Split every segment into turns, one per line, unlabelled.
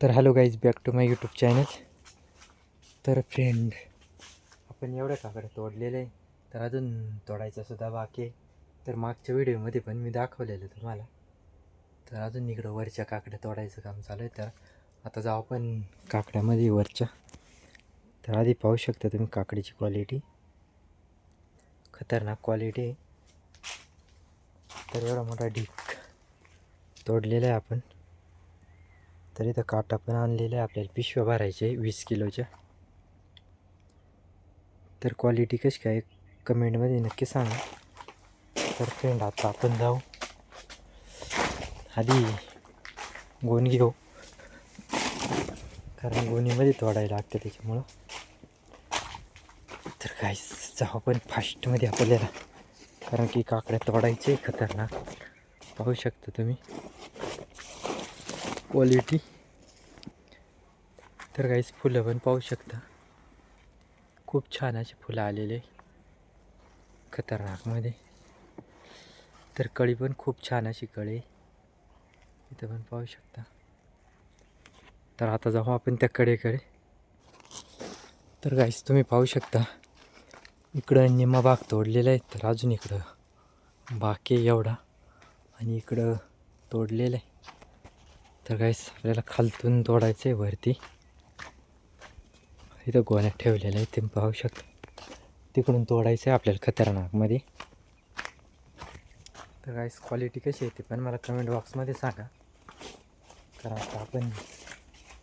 तर hello guys back to my YouTube channel. तर friend आपण एवढ्या काकड्या तोडलेलं आहे तर अजून तोडायचं सुद्धा बाकी आहे. तर मागच्या व्हिडिओमध्ये पण मी दाखवलेलं तुम्हाला. तर अजून इकडं वरच्या काकड्या तोडायचं काम चालू आहे. तर आता जाऊ आपण काकड्यामध्ये वरच्या. तर आधी पाहू शकता तुम्ही काकडीची क्वालिटी खतरनाक क्वालिटी आहे. तर एवढा मोठा ढीक तोडलेला आहे आपण. तर इथं काटा पण आणलेला आहे. आपल्याला पिशव्या भरायचे आहे वीस किलोच्या. तर क्वालिटी कशी काय कमेंटमध्ये नक्की सांगा. तर फ्रेंड आता आपण जाऊ. आधी गोण घेऊ. कारण गोणीमध्ये तोडायला लागतं त्याच्यामुळं. तर काय जाऊ पण फास्टमध्ये आपल्याला. कारण की काकड्या तोडायचे खतरनाक. पाहू शकता तुम्ही. क्वालिटी तर काहीच फुलं पण पाहू शकता. खूप छान अशी फुलं आलेले खतरनाकमध्ये. तर कळी पण खूप छान अशी कळी इथं पण पाहू शकता. तर आता जाऊ आपण त्या कडेकडे. तर काहीच तुम्ही पाहू शकता. इकडं निम्मा बाग तोडलेला आहे. तर अजून इकडं बाकी आहे एवढा. आणि इकडं तोडलेलं आहे. तर काहीच आपल्याला खालतून तोडायचं आहे वरती. इथं गोण्यात ठेवलेलं आहे ते पाहू शकता. तिकडून तोडायचं आहे आपल्याला खतरनाकमध्ये. तर काहीच क्वालिटी कशी येते पण मला कमेंट बॉक्समध्ये सांगा. कारण आता आपण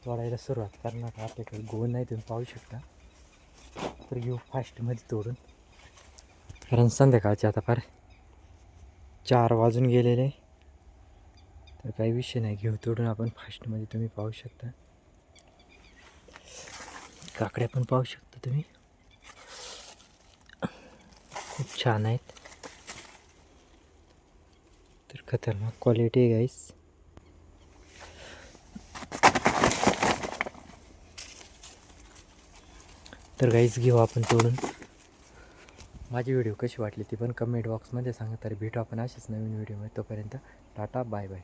तोडायला सुरुवात करणार आपल्याकडे गोल नाही तुम्ही पाहू शकता. तर घेऊ फास्टमध्ये तोडून. कारण संध्याकाळचे आता फार चार वाजून गेलेले आहे. तर काही विषय नाही. घेऊ. तोडून आपण फास्टमध्ये तुम्ही पाहू शकता. काकड्या पण पाहू शकता तुम्ही. खूप छान आहेत. तर खतरनाक क्वालिटी आहे गाईस तर गाईस घेऊ आपण तोडून. माझी व्हिडिओ कशी वाटली ती पण कमेंट बॉक्समध्ये सांगा. तर भेटू आपण असेच नवीन व्हिडिओमध्ये तोपर्यंत टाटा बाय बाय